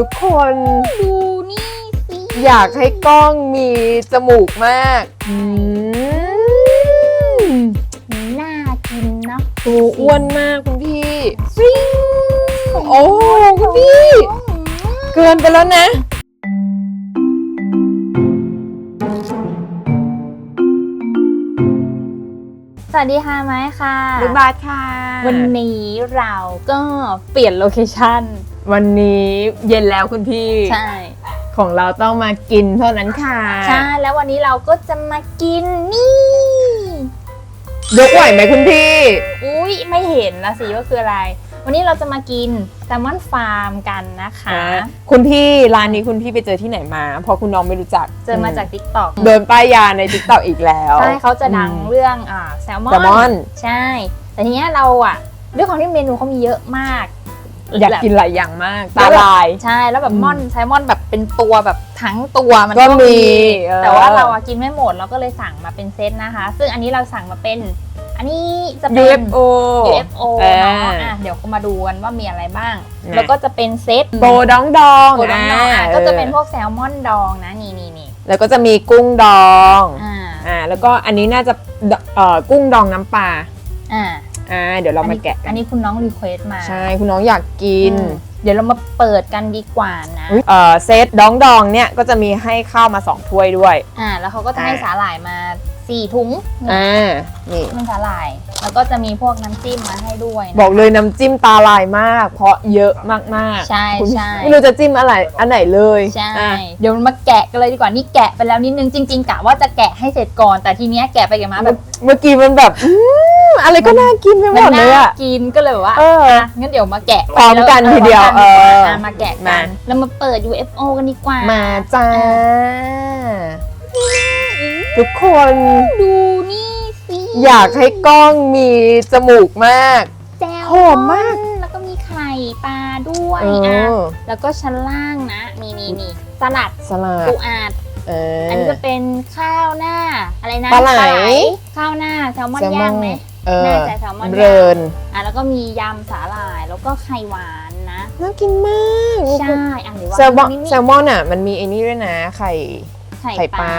ทุกคนดูนี่สิอยากให้กล้องมีจมูกมากอืมน่ากินเนาะตัวอ้วนมากคุณพี่โอ้คุณพี่ เกินไปแล้วนะสวัสดีค่ะไม้ค่ะลูกบาสค่ะ วันนี้เราก็เปลี่ยนโลเคชั่น วันนี้เย็นแล้วคุณพี่ ใช่ ของเราต้องมากินเท่านั้นค่ะ ใช่ แล้ววันนี้เราก็จะมากินนี่ ยกไหวไหมคุณพี่ อุ้ยไม่เห็นละสิว่าคืออะไร วันนี้เราจะมากินแซลมอนฟาร์มกันนะคะ คุณพี่ร้านนี้คุณพี่ไปเจอที่ไหนมา เพราะคุณน้องไม่รู้จัก เจอมาจาก t ิ k t o k เดินป้ายยาในทิกตอกอีกแล้ว ใช่เขาจะดังอืมเรื่องอ่าแซลมอนแซลมอน ใช่ แต่ทีเนี้ยเราอะด้วยความที่เมนูเขามีเยอะมาก อยากกินหลายอย่างมาก ตาลาย ใช่แล้วแบบอืมม่อนแซลมอนแบบเป็นตัวแบบทั้งตัวมันก็ก็มี มีเออ แต่ว่าเราอะกินไม่หมดเราก็เลยสั่งมาเป็นเซตนะคะ ซึ่งอันนี้เราสั่งมาเป็น อันนี้จะเป็น UFO UFO เออเนาะอะเดี๋ยวก็มาดูกันว่ามีอะไรบ้าง นะ แล้วก็จะเป็นเซตโบดองดองโกดองดองอะาก็จะเป็นพวกแซลมอนดองนะนี่นี่นี่แล้วก็จะมีกุ้งดอง อ่าอ่าแล้วก็อันนี้น่าจะเอ่อกุ้งดองน้ำปลา อ่า อ่าเดี๋ยวเรามาแกะกัอันนนี้คุณน้องรีเควสมาใช่คุณน้องอยากกิน อืมเดี๋ยวเรามาเปิดกันดีกว่านะอุ๊ยเอ่อเซตดองดองเนี่ยก็จะมีให้ข้าวมา 2 ถ้วยด้วย อ่าแล้วเขาก็จะให้อ่า สาหร่ายมาสี่ถุงนี่อ่านี่เป็นสาหร่าย แล้วก็จะมีพวกน้ำจิ้มมาให้ด้วยนะ บอกเลยน้ำจิ้มตาลายมาก เพราะเยอะมากๆใช่คุณใช่ ไม่รู้จะจิ้มอะไรอันไหนเลยใช่ อะเดี๋ยวมาแกะกันเลยดีกว่านี่แกะไปแล้วนิดนึงจริงๆกะว่าจะแกะให้เสร็จก่อนแต่ทีเนี้ยแกะไปแกะมาแบบเมื่อกี้มันแบบอืม อะไรก็น่ากินไปหมมันดเลน่ายอะกินก็เลยแบบว่าเอออะงั้นเดี๋ยวมาแกะพร้อมกันแล้ทีเดียวพร้อมกันเอออะมาแกะกันมาแล้วมาเปิด UFO กันดีกว่ามาจ้าทุกคนดูนี่สิอยากให้กล้องมีจมูกมากแจวหอมมาก แล้วก็มีไข่ปลาด้วยเออะอแล้วก็ชั้นล่างนะนี่นี่นี่สลัดสลัดปูอาดเอออันนี้จะเป็นข้าวหน้าอะไรนะปลาไหลข้าวหน้าแซลมอนแซลมอนย่างไหม เออน่าจะแซลมอนเรินอะแล้วก็มียำสาหร่ายแล้วก็ไข่หวานนะน่ากินมากใช่อะหรือว่าแซลมอนนี่แซลมอนอะมันมีไอ้นี่ด้วยนะไข่ไข่ไข่ปปลาลา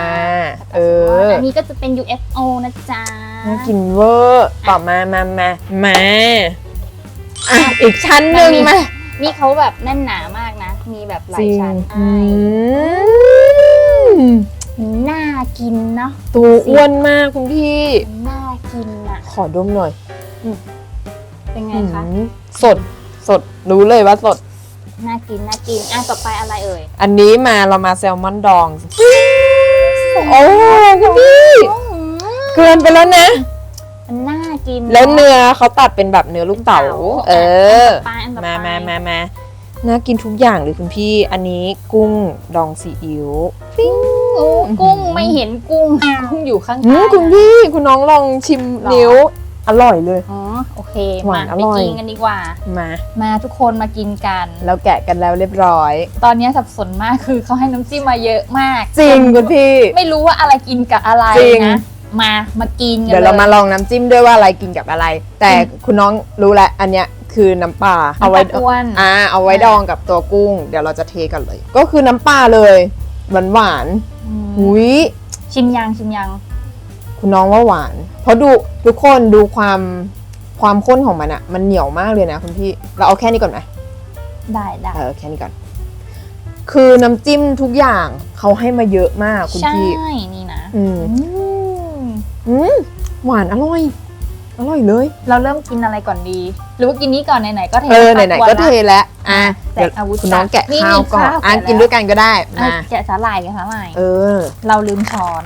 เอออันนี้ก็จะเป็น UFO นะจ๊ะน่ากินเวอร์ต่อมามามามาอะอีกชั้นหนึ่งมานี่เขาแบบแน่นหนามากนะ มีแบบหลาจยริงชั้นอืใช่มน่ากินเนาะตัวอ้วนมากคุณพี่ น่ากิน อะขอดมหน่อยเป็นไงคะ อืมสดสดรู้เลยว่าสด น่ากิน น่ากิน อะ ต่อไปอะไรเอ่ยอันนี้มาเรามาแซลมอนดอง โอ้คุณพี่เกินไปแล้วนะ มันน่ากินแล้วเนื้อเขาตัดเป็นแบบเนื้อลูกเต๋า เออ ปลาอันต่อไปมามามามาน่ากินทุกอย่างเลยคุณพี่ อันนี้กุ้งดองซีอิ๊ว โอ้กุ้งไม่เห็นกุ้งกุ้งอยู่ข้างอืมๆคุณพี่คุณน้องลองชิมหรอนิ้วอร่อยเลย อ๋อโอเคหวามานอไปร่อย กินกันดีกว่า มามาทุกคนมากินกัน เราแกะกันแล้วเรียบร้อย ตอนนี้สับสนมากคือเขาให้น้ำจิ้มมาเยอะมากจริงคุณพี่ ไม่รู้ว่าอะไรกินกับอะไรจริง นะมามากินกันเดี๋ยวเรามาลลองน้ำจิ้มด้วยว่าอะไรกินกับอะไร แต่คุณน้องรู้แล้วอันเนี้ยคือน้ำปลาเอาไว้น้ำปลาอ้วนอ่าเอาไว้ดองกับตัวกุ้ง เดี๋ยวเราจะเทกันเลย ก็คือน้ำปลาเลยหวานหวานอืมๆ หุยชิมยังชิมยังคุณน้องว่าหวาน เพราะดูทุกคนดูความความข้นของมันอะมันเหนียวมากเลยนะคุณพี่ เราเอาแค่นี้ก่อนไหมได้ได้เออแค่นี้ก่อน คือน้ำจิ้มทุกอย่างเขาให้มาเยอะมากคุณใช่พี่นี่นะอืมอืมอืมหวานอร่อย อร่อยเลย เราเริ่มกินอะไรก่อนดี หรือว่ากินนี้ก่อนไหนๆก็เทเออปลาไหนวๆก็ละเทแล้วอะแจเดี๋ยวกอาวุธคุณน้องแกะนี่ข้าวก่อนนี่ข้าวอะแกะกินแล้วด้วยกันก็ได้อะมาแกะสาหร่ายแกะสาหร่ายเออ เราลืมช้อน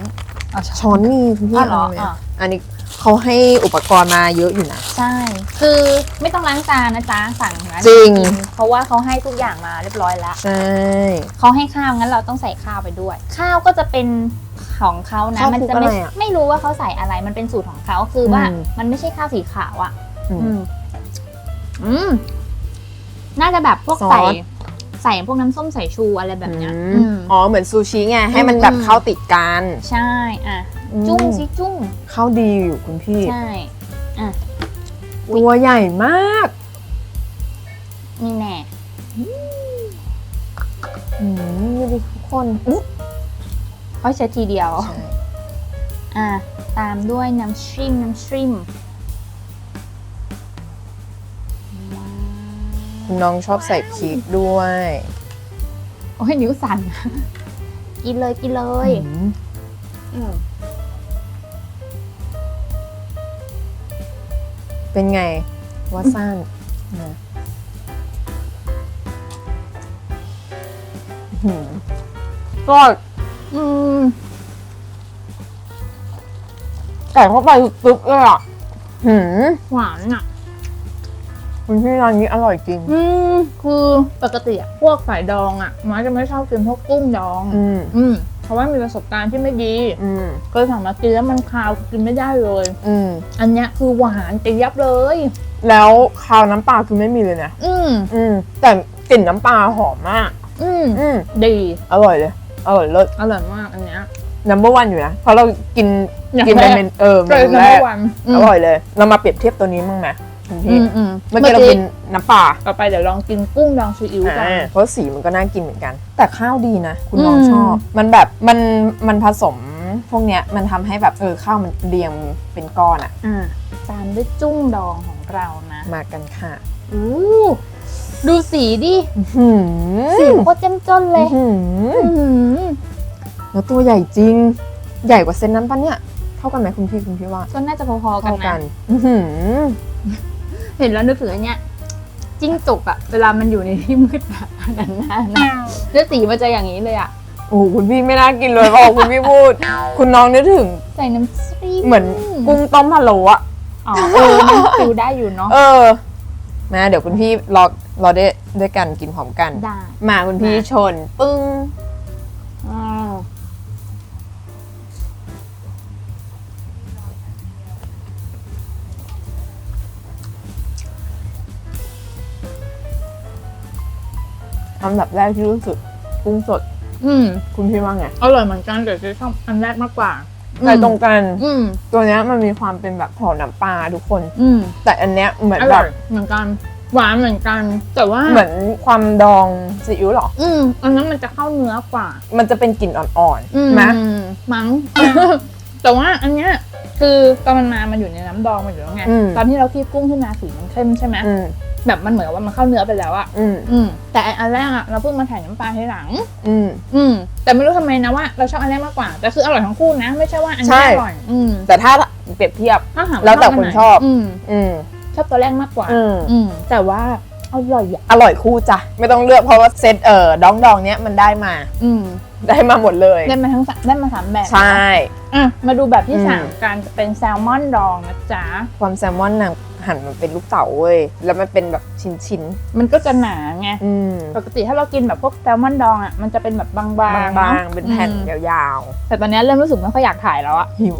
เอาช้อนมีคุณพี่อ๋อเหรอเอาไหมอะอันนี้เขาให้อุปกรณ์มาเยอะอยู่นะ ใช่ คือไม่ต้องล้างจานนะจ๊ะสั่งนะจริงกินเพราะว่าเขาให้ทุกอย่างมาเรียบร้อยแล้ว ใช่เขาให้ข้าวงั้นเราต้องใส่ข้าวไปด้วย ข้าวก็จะเป็นของเขานะข้าวมัคลุกจะอะไรไม่อะไม่รู้ว่าเขาใส่อะไร มันเป็นสูตรของเขาคือว่าอืมมันไม่ใช่ข้าวสีขาวอะ อืมอืมอืม น่าจะแบบพวกซอสใส่ใส่พวกน้ำส้มสายชูอะไรแบบเนี้ยอืมอืม อ๋อเหมือนซูชิไงให้มันแบบอืม เข้าติดกันใช่ อะ จุ้งสิจุ้ง เข้าดีอยู่คุณพี่ ใช่อะตัวใหญ่มากนี่แน่ อืมดูดิทุกคนอุ๊ยค่อยใช้ทีเดียวใช่อะ ตามด้วยน้ำชิมน้ำชิม น้องชอบใส่พริกด้วย โอ้ยนิ้วสั่น กินเลยกินเลยอืมอืมเป็นไงว่าสั้นนะหืมก็อืมไก่เข้าไปปึ๊บเลยอะหืมหวานอะ คุณพี่ร้านนี้อร่อยจริง อืมคือปกติอะพวกสายดองอะม้าจะไม่ชอบกินพวกกุ้งดอง อืมอืมเพราะว่ามีประสบการณ์ที่ไม่ดีอืมเคยสั่งมากินแล้วมันคาวกินไม่ได้เลย อืมอันเนี้ยคือหวานจะยับเลย แล้วคาวน้ำปลาคือไม่มีเลยนะ อืมอืมแต่กลิ่นน้ำปลาหอมมาก อืมอืมดีอร่อยเลย อร่อยเลิศ อร่อยมากอันเนี้ย number one อยู่นะ เพราะเรากินอย่างกินเป็นแรก เมนเออเมเลยนูนัแรมกวันอร่อยเลย เรามาเปรียบเทียบตัวนี้มั้างไหม คุณอืพี่มอืมเมื่อกี้เรากินน้ำปลาต่อไปเดี๋ยวลองกินกุ้งดองซีอิ๊วกันอ่าเพราะสีมันก็น่ากินเหมือนกัน แต่ข้าวดีนะ คุณน้องอืมชอบ มันแบบมันมันผสมพวกเนี้ยมันทำให้แบบเออข้าวมันเรียงเป็นก้อนอะอ่าตามด้วยจุ้งดองของเรานะ มากันค่ะอู้ดูสีดิหืมสีโคตรเจ้มจนเลยหืมอื้อหือแล้วตัวใหญ่จริง ใหญ่กว่าเซนนั้นปะเนี่ย เท่ากันไหมคุณพี่คุณพี่ว่า ก็น่าจะพอๆกันเท่ากันะนอื้อหือ เห็นแล้วนึกถึงอันเนี้ยจิ้งจกอะเวลามันอยู่ในที่มืดอะอันนั้นน่ะนะแล้วสีมันจะอย่างนี้เลยอะโอ้โหคุณพี่ไม่น่ากินเลยบอกคุณพี่พูด คุณน้องนึกถึง ใส่น้ำซีมเหมือนกุ้งต้มพะโล้อะอ๋อเออมันฟิลได้อยู่เนาะเออมาเดี๋ยวคุณพี่รอรอได้ด้วยกันกินพร้อมกัน ได้ มาคุณพี่มาชน ปึ้ง อันดับแรกที่รู้สึกกุ้งสด อืมคุณพี่ว่าไงอร่อยเหมือนกันแต่จะชอบอันแรกมากกว่า แต่ตรงกัน อืมตัวเนี้ยมันมีความเป็นแบบหอมน้ำปลาทุกคน อืมแต่อันเนี้ยเหมือนอแบร่อบยเหมือนกัน หวานเหมือนกัน แต่ว่าเหมือนความดองซีอิ๊วเหรอ อืมอันนั้นมันจะเข้าเนื้อกว่า มันจะเป็นกลิ่นอ่อนอืๆไหมมั้ง แต่ว่าอันเนี้ยคือตอนมันมามันอยู่ในน้ำดองมันอยู่แล้วไง อืม ตอนที่เราคีบกุ้งขึ้นมาสีมันเข้มใช่ไหมอืม แบบมันเหมือนกับว่ามันเข้าเนื้อไปแล้วอะอืมอืมแต่ไอ้อันแรกอะเราเพิ่งมาถ่ายน้ำปลาทีหลัง อืมอืมแต่ไม่รู้ทำไมนะว่าเราชอบอันแรกมากกว่าแต่คืออร่อยทั้งคู่นะ ไม่ใช่ว่าอันใช่นี้อร่อยอืมแต่ถ้าเปรียบเทียบ ถ้าหาาแล้วแต่ชคนไหชอบ อืมอืมชอบตัวแรกมากกว่า อืมอืมแต่ว่าอร่อยอะอร่อยคู่จ้ะไม่ต้องเลือกเพราะว่าเซตเอ่อดองดองๆเนี้ยมันได้มา อืม ได้มาหมดเลยได้มาทั้งสามได้มาสามแบบใช่ อะมาดูแบบที่อืมสามกันจะเป็นแซลมอนดองนะจ๊ะ ความแซลมอนน่ะหั่นมันเป็นลูกเต๋าเว้ยแล้วมันเป็นแบบชิ้นมันก็จะหนาไง ๆอืมปกติถ้าเรากินแบบพวกแซลมอนดองอะมันจะเป็นแบบบางๆบางเนอะๆเป็นแผ่นอืมยาวแต่ตอนนี้เริ่มรู้สึกไม่ค่อยอยากถ่ายแล้วอะๆหิว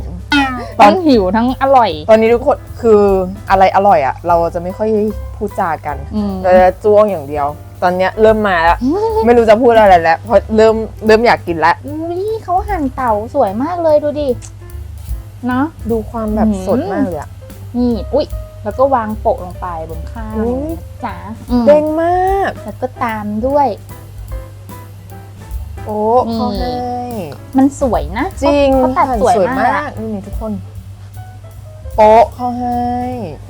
ตอน ทั้งหิวทั้งอร่อย ตอนนี้ทุกคนคืออะไรอร่อยอะเราจะไม่ค่อยพูดจากันอืมเราจะจ้วงอย่างเดียว ตอนเนี้ยเริ่มมาแล้ว ไม่รู้จะพูดอะไรแล้วเพราะเริ่มเริ่มอยากกินแล้วอุ้ยเขาหั่นเต่าสวยมากเลยดูดิเนาะดูความแบบอืมสดมากเลยอะนี่อุ้ยแล้วก็วางโปะลงไปบนข้าวอุ๊ยนะจ๋าอืมเด้งมาก แล้วก็ตามด้วย โอ้นี่เขาให้มันสวยนะ จริงเขาตัดหั่นสวยมากอะนี่นี่ทุกคน โป๊ะเขาให้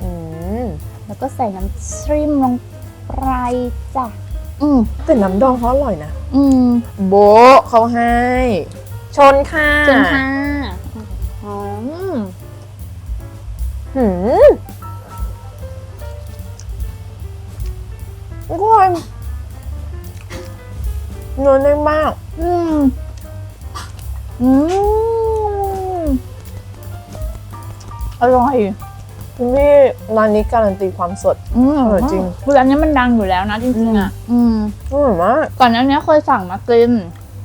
อืมแล้วก็ใส่น้ำชริมลงไปจ้ะ อืมแต่น้ำดองเขาอร่อยนะ อืมโบ๊ะเขาให้ ชนค่ะเชิญค่ะอืมหืมทุกคนเนื้อแน่นมาก อืมอืมอร่อย คุณพี่ร้านนี้การันตีความสด อืมอร่อยจริง คืออันนี้มันดังอยู่แล้วนะจริงๆอะ อืมอร่อยมากก่อนหน้านี้เคยสั่งมากิน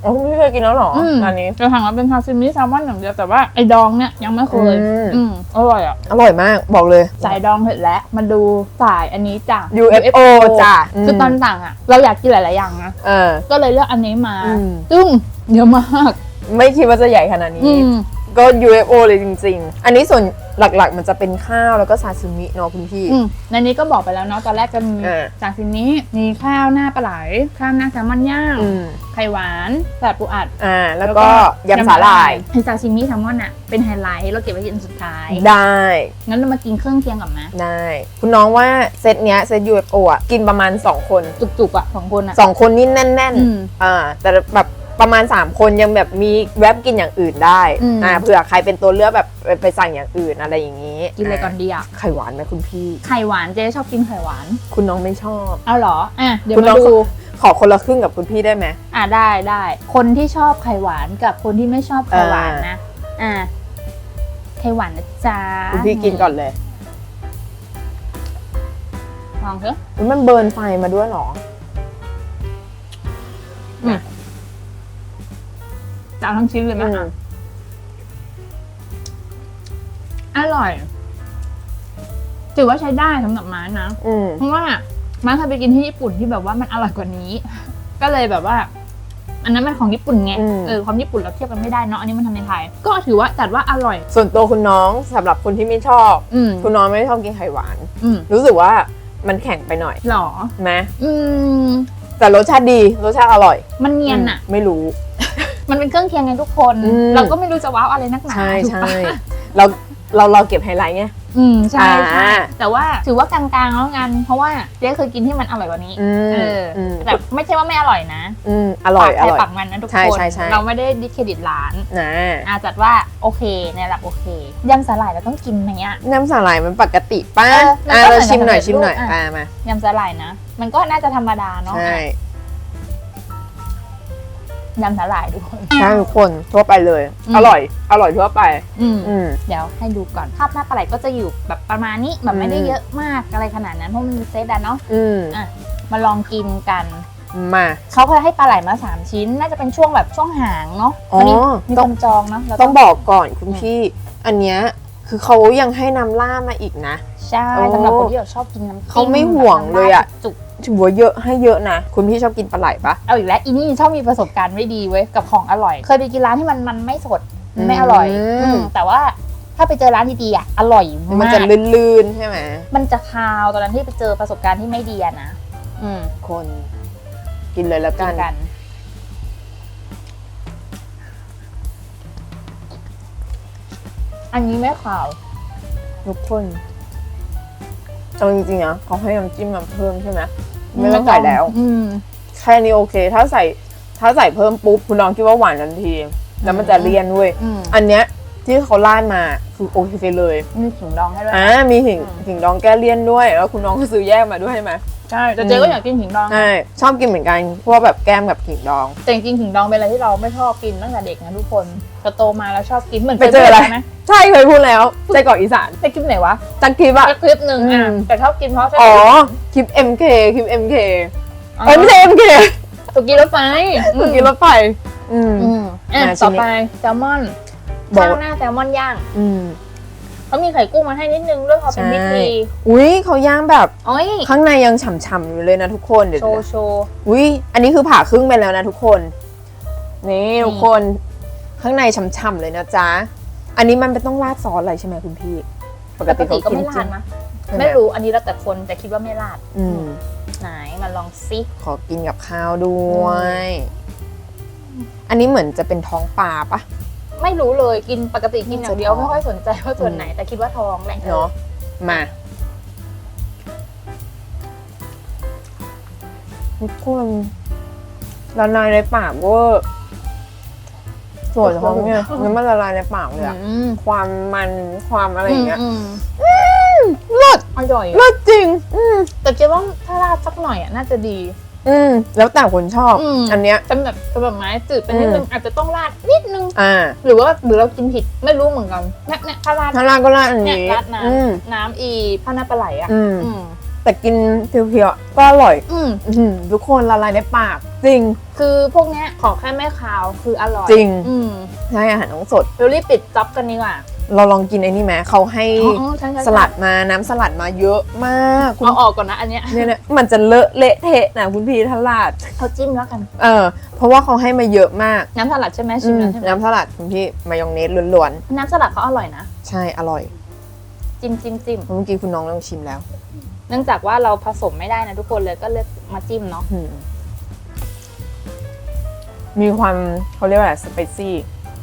อ๋อคุณพี่เคยกินแล้วเหรออืมร้านนี้จะสั่งมาเป็นซาซิมิแซลมอนอย่างเดียวแต่ว่าไอ้ดองเนี่ยยังไม่เคยอืมอืมอร่อยอะ อร่อยมากบอกเลย สายดองเสร็จแล้วมาดูสายอันนี้จ้ะ UFO จ้ะ คือตอนสั่งอะ เราอยากกินหลาย ๆ อย่างนะเออก็เลยเลือกอันนี้มาอืมซึ่งเยอะมาก ไม่คิดว่าจะใหญ่ขนาดอืนี้ม ก็ UFO เลยจริง ๆ อันนี้ส่วนหลักๆ มันจะเป็นข้าวแล้วก็ซาซิมิเนาะคุณพี่ อืมในนี้ก็บอกไปแล้วเนาะตอนแรกจะมีเออ จากทีนี้มีข้าวหน้าปลาไหล ข้าวหน้าแซลมอนย่างอืมไข่หวานสลัดปูอัดอ่า แล้วก็ยำสาหร่ายไฮซาชิมิแซลมอนอะเป็นไฮไลท์เราเก็บไว้กินสุดท้ายได้ งั้นเรามากินเครื่องเคียงก่อนไหมได้ คุณน้องว่าเซตเนี้ยเซต UFO อะ กินประมาณ 2 คน จุกๆอะสองคนอะ2 คนนี่แน่นอืม ๆ อ่า แต่แบบ ประมาณ 3 คนยังแบบมีแวบกินอย่างอื่นได้อืม อ่าเผื่อใครเป็นตัวเลือกแบบไปไปสั่งอย่างอื่นอะไรอย่างนี้กินอะไรก่อนดีอะไข่หวานไหมคุณพี่ ไข่หวานเจ๊ชอบกินไข่หวานคุณน้องไม่ชอบ เอาเหรออะเดี๋ยวคุณน้มาอง ดูขอคนละครึ่งกับคุณพี่ได้ไหม อะได้ได้คนที่ชอบไข่หวานกับคนที่ไม่ชอบไข่หวานนะอะไข่หวานนะจ๊ะคุณพี่กินก่อนเลยลองเถอะ อุ๊ยมันเบิร์นไฟมาด้วยเหรอ จะเอาทั้งชิ้นเลยไหมอืมอะอร่อย ถือว่าใช้ได้สำหรับไม้นะ อืมเพราะว่าม้าเคยไปกินที่ญี่ปุ่นที่แบบว่ามันอร่อยกว่านี้ ก็เลยแบบว่า อันนั้นมันของญี่ปุ่นไงอืม เออความญี่ปุ่นเราเทียบกันไม่ได้เนาะอันนี้มันทำในไทย ก็ถือว่าจัดว่าอร่อย ส่วนตัวคุณน้องสำหรับคนที่ไม่ชอบ อืมคุณน้องไม่ชอบกินไข่หวาน อืมรู้สึกว่ามันแข็งไปหน่อยหรอ ไหมอืม แต่รสชาติดีรสชาติอร่อยมันเนียนอะ มไม่รู้ มันเป็นเครื่องเคียงไงทุกคน อืม เราก็ไม่รู้จะว้าวอะไรนักหนาใช่ถูกใช่ปะเราเราเราเก็บไฮไลท์ไง อืมใช่ใช่อ่า แต่ว่าถือว่ากลางๆแล้วกัน เพราะว่าเจ๊เคยกินที่มันอร่อยกว่านี้ อืมเอออมแต่ไม่ใช่ว่าไม่อร่อยนะอืมอร่อยอปากใครร่อย ปากมันนะทุกใช่คน ใช่ใช่ เราไม่ได้ดิสเครดิตร้าน นะอาจัดว่าโอเคในระดับโอเคยำสาหร่ายเราต้องกินไหมอะน้ำสาหร่ายมันปกติป้าเออมันอะก็เหมืเราอนชิมหน่อยสำเร็จชิมหน่อยรูปอะ อ่ามา ยำสาหร่ายนะ มันก็น่าจะธรรมดาเนาะใช่ ยำสาหร่ายทุกคน ใช่ทุกคนทั่วไปเลย อืม อร่อย อร่อยทั่วไป อืม อืม เดี๋ยวให้ดูก่อนภาพหน้าปลาไหลก็จะอยู่แบบประมาณนี้แบบไม่ได้อืม เยอะมากอะไรขนาดนั้นเพราะมันมีเซตอะเนาะอืมอะมาลองกินกันมาเขาเคยให้ปลาไหลมาสามชิ้น น่าจะเป็นช่วงแบบช่วงหางเนาะอ๋อ วันนี้มีต้คองนจองเนาะเราต้องบอกก่อนคุณอืมพี่ อันเนี้ยคือเขายังให้นำล่ามาอีกนะ ใช่โอ้สำหรับคนที่แบบชอบกินน้ำจิ้มเขาไม่ห่วงเลยอะจุก ถือว่าเยอะให้เยอะนะ คุณพี่ชอบกินปลาไหลปะเอาอีกแล้วอีนี่ชอบมีประสบการณ์ไม่ดีเว้ยกับของอร่อย เคยไปกินร้านที่มันมันไม่สดมันไม่อร่อยอืมอืมแต่ว่าถ้าไปเจอร้านดีๆอะอร่อยมันมากจะลื่นๆใช่ไหมมันจะคาวตอนนั้นที่ไปเจอประสบการณ์ที่ไม่ดีอะนะอืมคนกินเลยแล้วกิกันนกัน อันนี้ไม่ขาว ทุกคน เอาจริงๆนะเขาให้น้ำจิ้มมาเพิ่มใช่ไหมไม่ต้องใส่แล้ว อืม แค่นี้โอเค ถ้าใส่ถ้าใส่เพิ่มปุ๊บคุณน้องคิดว่าหวานทันที แล้วมันจะเลี่ยนเว้ยอืม อันเนี้ยที่เขาราดมาคือโอเคเลยมีขิงดองให้ด้วย อ่ามีหิงอืมหิงดองแก้เลี่ยนด้วย แล้วคุณน้องก็ซื้อแยกมาด้วยใช่ไหม ใช่แต่เจ๊ก็อยากกินขิงดอง ใช่ชอบกินเหมือนกันพวกแบบแก้มกับหิงดอง แต่จริงๆขิงดองเป็นอะไรที่เราไม่ชอบกินตั้งแต่เด็กนะทุกคนแต่โตมาแล้วชอบกินเหมือนไปเจออะไรคยพูดหมใช่เคยพูดแล้วใจกรอกอีสานในคลิปไหนวะจักคลิปอะคลิปหนึ่งอือะมแต่ชอบกินเพราะอ๋อคลิป MK คลิป MK อ๋อเอ้ยไม่ใช่ MK สุกี้รถไฟสุกี้รถไฟอืมอืมอะอะชิ้ต่อนนี้ไปแซลมอนบอกข้าวหน้าแซลมอนย่าง อืม เขามีไข่กุ้งมาให้นิดนึงด้วยเขาเป็นใช่พิธีอุ้ยเขาย่างแบบโอ้ยข้างในยังฉ่ำๆอยู่เลยนะทุกคนเดี๋ยวโชว์โชว์อุ้ยอันนี้คือผ่าครึ่งไปแล้วนะทุกคน นี่ทุกคนข้างในฉ่ำๆเลยนะจ๊ะ อันนี้มันเป็นต้องราดซอสอะไรใช่ไหมคุณพี่ ปกปติกเขาติก็กินไม่จริราดงนะใช่หไม่รู้อันนี้แล้วแต่คนแต่คิดว่าไม่ราด อืมไหนมาลองซิขอกินกับข้าวด้วย อันนี้เหมือนจะเป็นท้องปลาปะ ไม่รู้เลยกินปกติกินอย่างเดียวน่าจะท้องไม่ค่อยสนใจว่าส่วนไหนแต่คิดว่าท้องแหละเนาะมาทุกคนละลายในปากเวอร์ส่วนท้องเนี่ยมันมันละลายในปากเลยอะอืมความมันความอะไรอย่างเงี้ยอืมเลิศอร่อยอะเลิศจริงอืมแต่คิดว่าถ้าราดสักหน่อยอะน่าจะดี อืมแล้วแต่คนชอบอืมอันเนี้ย เป็นแบบเป็นแบบไม้จืดไปนิดนึงอืมอาจจะต้องราดนิดนึง อ่าหรือว่าหรือเรากินผิดไม่รู้เหมือนกันเนี่ยเนี่ยถ้าราด ถ้าราดก็ราดอันเนี่ยนี้ราดน้อืมำน้ำอีผ้าหน้าปลาไหลอะ อืมอืมแต่กินเพียวๆก็อร่อย อืมอื้อหือทุกคนละลายในปาก จริง คือพวกเนี้ยขอแค่ไม่คาวคืออร่อยจริง อืม ใช่อาหารต้องสด เรารีบปิดจ็อบกันดีกว่า เราลองกินไอ้นี่ไหมเขาให้อ๋ออ๋อใช่ใช่ใช่ สลัดมาน้ำสลัดมาเยอะมากคุณเอาออกก่อนนะอันเนี้ยเนี่ยเนี่ยมันจะเลอะเละเทะนะคุณพี่ทลาดเขาจิ้มแล้วกัน เออเพราะว่าเขาให้มาเยอะมากน้ำสลัดใช่ไหมชิอืมมแล้วใช่ไหมน้ำสลัดคุณพี่มายองเนสล้วนน้ำสลัดเขาอร่อยนะ ๆ ใช่อร่อยจิ้มจิ้มจิ้มเมื่อกี้คุณน้องลองชิมแล้วเนื่องจากว่าเราผสมไม่ได้นะทุกคนเลยก็เลือกมาจิ้มเนาะอืมมีความเขาเรียกว่าอะไรสไปซี่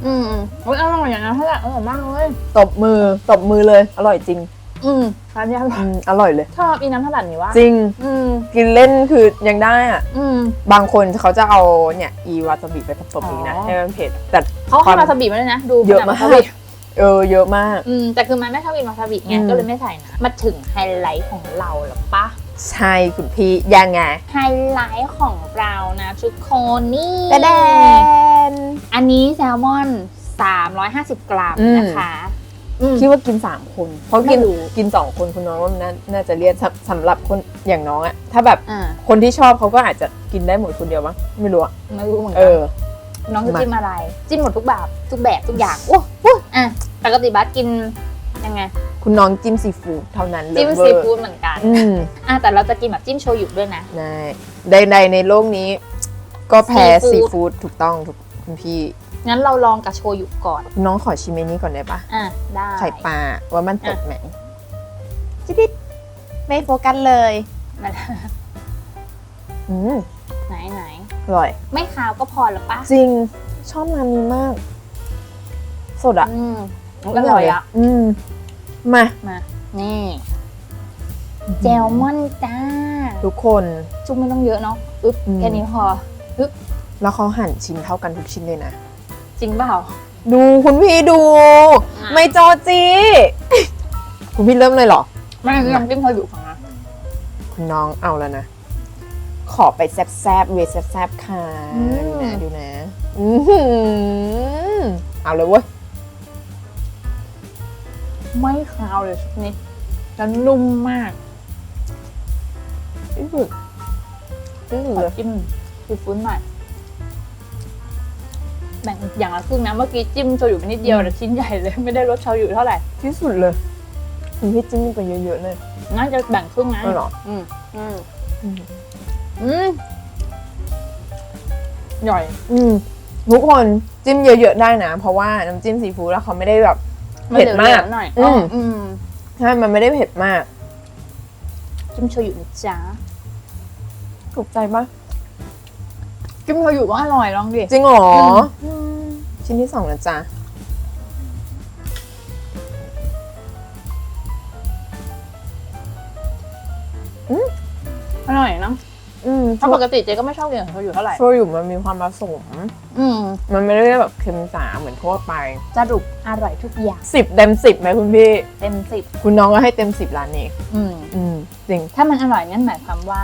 อืมโอ้ยอร่อยอย่างนั้นเท่าไหร่อร่อยมากเลยตบมือตบมือเลย อร่อยจริง อืมร้านนี้อร่ออืยมอร่อยเลย ชอบอีน้ำสลัดนี่ว่าจริงอืมกินเล่นคือยังได้อะ อืม บางคนเขาจะเอาเนี่ยอีวาซาบิไปผสมอีกนะอ๋อ ให้มันเผ็ดแต่ เขาให้วาซาบิมาด้วยนะ ดูเยอะขนดมากวซบิเออเยอะมาก อืมแต่คือมันไม่ชอบกินวาซาบิไงอืม ก็เลยไม่ใส่นะมาถึงไฮไลท์ของเราหรอปะใช่คุณพี่ยังไง ไฮไลท์ของเรานะทุกคนนี่แต่ แดนอันนี้แซลมอน 350 กรัมอืมนะคะอืมคิดว่ากินสามคน เพราะกินไม่รู้กินสองคนคุณน้องว่ามันน่าน่าจะเรียนสำสำหรับคนอย่างน้องอะถ้าแบบอ่าคนที่ชอบเขาก็อาจจะกินได้หมดคนเดียวมั้งไม่รู้อะไม่รู้เหมือนเอกัอน้องจะมาจิ้มอะไร จิ้มหมดทุกแบบทุกแบบทุกอย่างโอ้โหอะปกติบัสกินยังไงคุณน้องจิ้มซีฟู้ดเท่านั้นเลยจิ้มเวอซีร์ฟู้ดเหมือนกันอืมอะแต่เราจะกินแบบจิ้มโชยุด้วยนะใดใดๆในโลกนี้ ก็แพ้ซีซีฟู้ดฟู้ดถูกต้องทุก คุณพี่ งั้นเราลองกับโชยุก่อน น้องขอชิมเมนี้ก่อนได้ปะอะได้ไข่ปลาว่ามันสดอะไหมจิ๊ดไม่โฟกัสเลยมันอืมไหนไหนอร่อย ไม่คาวก็พอแล้วปะจริงชอบร้านนี้มาก สดอะอืมอร่อยอะอืมมามา นี่แจลมอนจ้า ทุกคน จุ๊บไม่ต้องเยอะเนาะอึ๊บอืมแค่นี้พอ แล้วเขาหั่นชิ้นเท่ากันทุกชิ้นเลยนะ จริงเปล่า ดูคุณพี่ดูอะไม่จอจี คุณพี่เริ่มเลยเหรอ ไม่น้ำจิ้มโชยุของนะคุณน้องเอาแล้วนะ ขอไปแซบแซบๆเวทแซบๆค่ะดูนะดูนะอื้อหือเอาเลยเว้ย ไม่คาวเลยสักนิดแล้วนุ่มมากที่สุดที่สุดขอเลยจิ้มซีฟู้ดหน่อย แบ่งอย่างละครึ่งนะเมื่อกี้จิ้มโชยุไปนิดเดียวแต่ชิ้นใหญ่เลยไม่ได้รสโชยุเท่าไหร่ที่สุดเลยคุณพี่จิ้มไปเยอะๆเลยน่าจะแบ่งครึ่งนะเอาเหรออืมอืมอืมอืมใหญ่อืมทุกคนจิ้มเยอะๆได้นะ เพราะว่าน้ำจิ้มซีฟู้ดแล้วเขาไม่ได้แบบเผ็ดมากนหน่อยอืมอืมใช่มันไม่ได้เผ็ดมาก จิ้มโชยุนะจ๊ะถูกใจปะ จิ้มโชยุก็อร่อยลองดิจริงเหรออืมชิ้นที่สองนะจ๊ะอร่อยเนอะอืมเพราะปกติเจ๊ก็ไม่ชอบกินกับโชยุเท่าไหร่โชยุมันมีความผสม อืมมันไม่ได้แบบเค็มจ๋าเหมือนทั่วไปสรุปอร่อยทุกอย่างสิบเต็มสิบไหมคุณพี่ เต็มสิบคุณน้องก็ให้เต็มสิบร้านนี้อืมอืมจริง ถ้ามันอร่อยงั้นหมายความว่า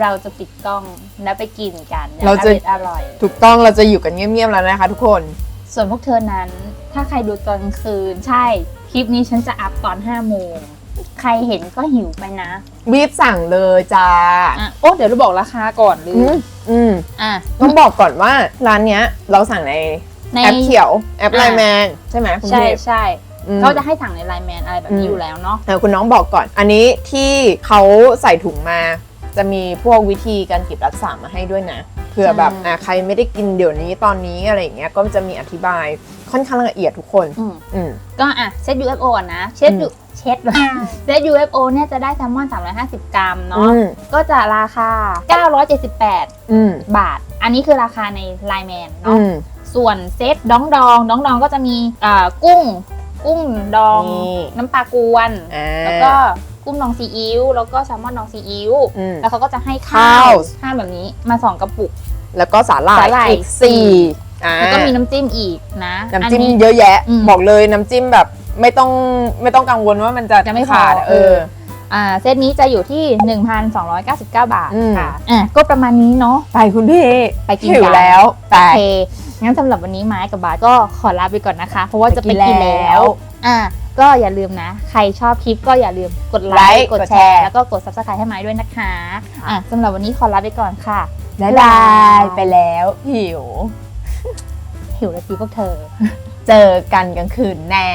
เราจะปิดกล้องแล้วไปกินกันอย่งเราจะอร่อยอร่อย ถูกต้องเราจะอยู่กันเงียบๆแล้วนะคะ ทุกคน ส่วนพวกเธอนั้น ถ้าใครดูตอนกลางคืน ใช่ คลิปนี้ฉันจะอัพตอน5โมง ใครเห็นก็หิวไปนะ รีบสั่งเลยจ้าอะ โอ้ เดี๋ยวเราบอกราคาก่อนลือืมมอืมอะ ต้องบอกก่อนว่าร้านเนี้ย เราสั่งในใน แอปเขียวแอปไลอ่า น์แมนใช่ไหมคุณใช่พี่ใช่อืม เขาจะให้สั่งในไลน์แมนอะไรแบบนี้อืมอยู่แล้วเนาะ เออคุณน้องบอกก่อน อันนี้ที่เขาใส่ถุงมา จะมีพวกวิธีการเก็บรักษามาให้ด้วยนะเผื่อแบบอะใครไม่ได้กินเดี๋ยวนี้ตอนนี้อะไรอย่างเงี้ยก็จะมีอธิบายค่อนข้างละเอียดทุกคนอืม อืม ก็อะเซต UFO ก่อนนะเช็ดอืมยูเช็ดเลยเซต UFO เนี่ยจะได้แซลมอน 350 กรัมอืเนาะมก็จะราคา 978 อืมบาท อันนี้คือราคาในไลน์แมนอืเนาะมส่วนเซตดองดองดองดองก็จะมีอ่ากุ้ง กุ้งดอง นี่น้ำปลากวน อ่าแล้วก็ กุ้งดองซีอิ๊วแล้วก็แซลมอนดองซีอิ๊วอืม แล้วเขาก็จะให้ข้าข้าว วข้าวแบบนี้มาสองกระปุก แล้วก็สาหร่าสายหร่ายอีกสี่อ่าแล้วก็มีน้ำจิ้มอีกนะน้ำจิ้มอั เยอะแยะ อืมบอกเลยน้ำจิ้มแบบไม่ต้องไม่ต้องกังวลว่ามันจะจะไม่พอขาดเอเออ อ อ่าเซตนี้จะอยู่ที่ 1,299 บาทอืม ค่ะอะก็ประมาณนี้เนาะ ไปคุณพี่ไปกินหิวกัน แล้วไป โอเคงั้นสำหรับวันนี้ไม้กับบาสก็ขอลาไปก่อนนะคะ เพราะว่าจะไปไปกิกินนแล้แล้ว ว อะ ก็อย่าลืมนะ ใครชอบคลิปก็อย่าลืมกดไลไลค์ค์กดกดแชแชร์ ร์ แล้วก็กด subscribe ให้ไม้ด้วยนะคะอะสำหรับวันนี้ขอลาไปก่อนค่ะบ๊ายบายไปแล้วหิว หิวแล้วทีพวกเธอ เจอกันกลางคืนแน่